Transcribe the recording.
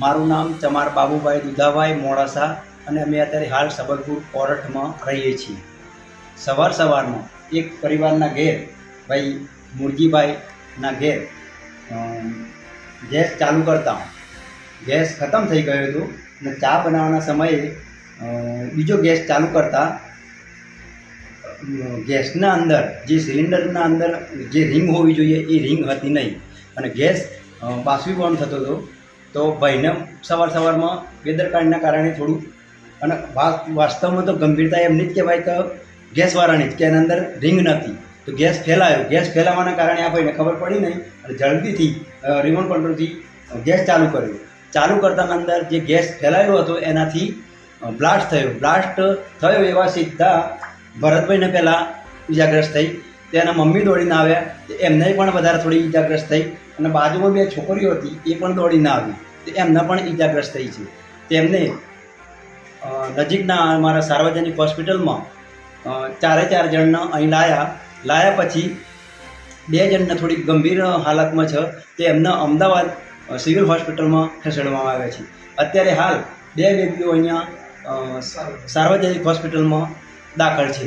મારું નામ ચમાર બાબુભાઈ દુધાભાઈ મોડાસા અને અમે અત્યારે હાલ સબલપુર કોરઠમાં રહીએ છીએ. સવાર સવારમાં એક પરિવારના ઘેર, ભાઈ મુરજીભાઈના ઘેર ગેસ ચાલુ કરતા ગેસ ખતમ થઈ ગયો હતો અને ચા બનાવવાના સમયે બીજો ગેસ ચાલુ કરતા ગેસના અંદર, જે સિલિન્ડરના અંદર જે રિંગ હોવી જોઈએ એ રિંગ હતી નહીં. અને ગેસ બાષ્પીભવન થતો હતો. તો ભાઈને સવાર સવારમાં બેદરકારીના કારણે થોડું અને વાસ્તવમાં તો ગંભીરતા એમની જ કહેવાય કે ગેસવાળાની જ કે એના અંદર રિંગ નથી તો ગેસ ફેલાયો. ગેસ ફેલાવાના કારણે આ ભાઈને ખબર પડી નહીં અને જલ્દીથી રિમોટ કંટ્રોલથી ગેસ ચાલુ કર્યો. ચાલુ કરતાના અંદર જે ગેસ ફેલાયેલો હતો એનાથી બ્લાસ્ટ થયો. બ્લાસ્ટ થયો એવા સીધા ભરતભાઈને પહેલાં ઇજાગ્રસ્ત થઈ. તેના મમ્મી દોડીને આવ્યા. એમને પણ વધારે થોડી ઈજાગ્રસ્ત થઈ. અને બાજુમાં બે છોકરીઓ હતી, એ પણ દોડીને આવી. એમને પણ ઈજાગ્રસ્ત થઈ છે. તેમને નજીકના અમારા સાર્વજનિક હોસ્પિટલમાં ચારે ચાર જણને અહીં લાયા. લાયા પછી બે જણને થોડી ગંભીર હાલતમાં છે. તે એમને અમદાવાદ સિવિલ હોસ્પિટલમાં ખસેડવામાં આવ્યા છે. અત્યારે હાલ બે વ્યક્તિઓ અહીંયા સાર્વજનિક હોસ્પિટલમાં દાખલ છે.